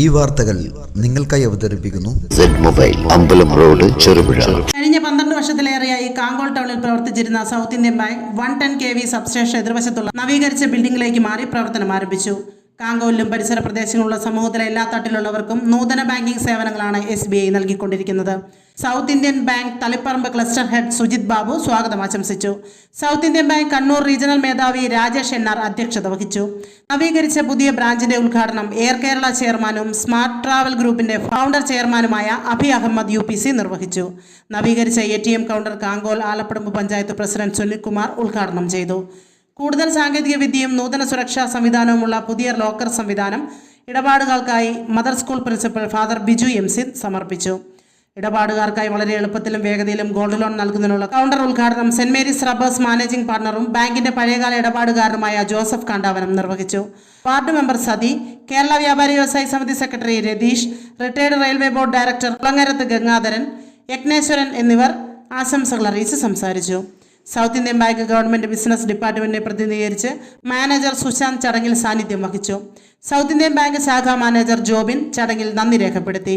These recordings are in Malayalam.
ഈ വാർത്തകൾ നിങ്ങൾക്കായി അവതരിപ്പിക്കുന്നു. മൊബൈൽ അമ്പലം റോഡ് ചെറുപുഴ. കഴിഞ്ഞ പന്ത്രണ്ട് വർഷത്തിലേറെയായി കാങ്കോൾ ടൗണിൽ പ്രവർത്തിച്ചിരുന്ന south Indian bank one ten K V substation എതിർവശത്തുള്ള നവീകരിച്ച ബിൽഡിംഗിലേക്ക് മാറി പ്രവർത്തനം ആരംഭിച്ചു. കാങ്കോലിലും പരിസര പ്രദേശങ്ങളിലുള്ള സമൂഹത്തിലെ എല്ലാ തട്ടിലുള്ളവർക്കും നൂതന ബാങ്കിംഗ് സേവനങ്ങളാണ് S B I നൽകിക്കൊണ്ടിരിക്കുന്നത്. South Indian bank Taliparamba cluster head Sujith Babu സ്വാഗതം ആശംസിച്ചു. സൗത്ത് ഇന്ത്യൻ ബാങ്ക് കണ്ണൂർ റീജിയണൽ മേധാവി രാജേഷ് എന്നാർ അധ്യക്ഷത വഹിച്ചു. നവീകരിച്ച പുതിയ ബ്രാഞ്ചിന്റെ ഉദ്ഘാടനം എയർ കേരള ചെയർമാനും സ്മാർട്ട് ട്രാവൽ ഗ്രൂപ്പിന്റെ ഫൗണ്ടർ ചെയർമാനുമായ അഭി അഹമ്മദ് യു നിർവഹിച്ചു. നവീകരിച്ച M counter Kankol Alappadamba panchayat president Sunilkumar ഉദ്ഘാടനം ചെയ്തു. കൂടുതൽ സാങ്കേതിക വിദ്യയും നൂതന സുരക്ഷാ സംവിധാനവുമുള്ള പുതിയ ലോക്കർ സംവിധാനം ഇടപാടുകൾക്കായി mother school principal father Biju M C സമർപ്പിച്ചു. ഇടപാടുകാർക്കായി വളരെ എളുപ്പത്തിലും വേഗതയിലും ഗോൾഡ് ലോൺ നൽകുന്നതിനുള്ള കൗണ്ടർ ഉദ്ഘാടനം സെന്റ് മേരീസ് റബ്ബേഴ്സ് മാനേജിംഗ് പാർട്ണറും ബാങ്കിന്റെ പഴയകാല ഇടപാടുകാരനുമായ ജോസഫ് കാണ്ടാവനം നിർവഹിച്ചു. Ward member sati Kerala Vyapari Vyavasaya Samithi secretary Ratheesh retired railway board director Kulangarath Gangadharan Yajneswaran എന്നിവർ ആശംസകൾ അറിയിച്ച് സംസാരിച്ചു. South Indian bank government business ഡിപ്പാർട്ട്മെന്റിനെ പ്രതിനിധീകരിച്ച് മാനേജർ സുശാന്ത് ചടങ്ങിൽ സാന്നിധ്യം വഹിച്ചു. സൗത്ത് ഇന്ത്യൻ ബാങ്ക് ശാഖാ മാനേജർ ജോബിൻ ചടങ്ങിൽ നന്ദി രേഖപ്പെടുത്തി.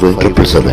triple seven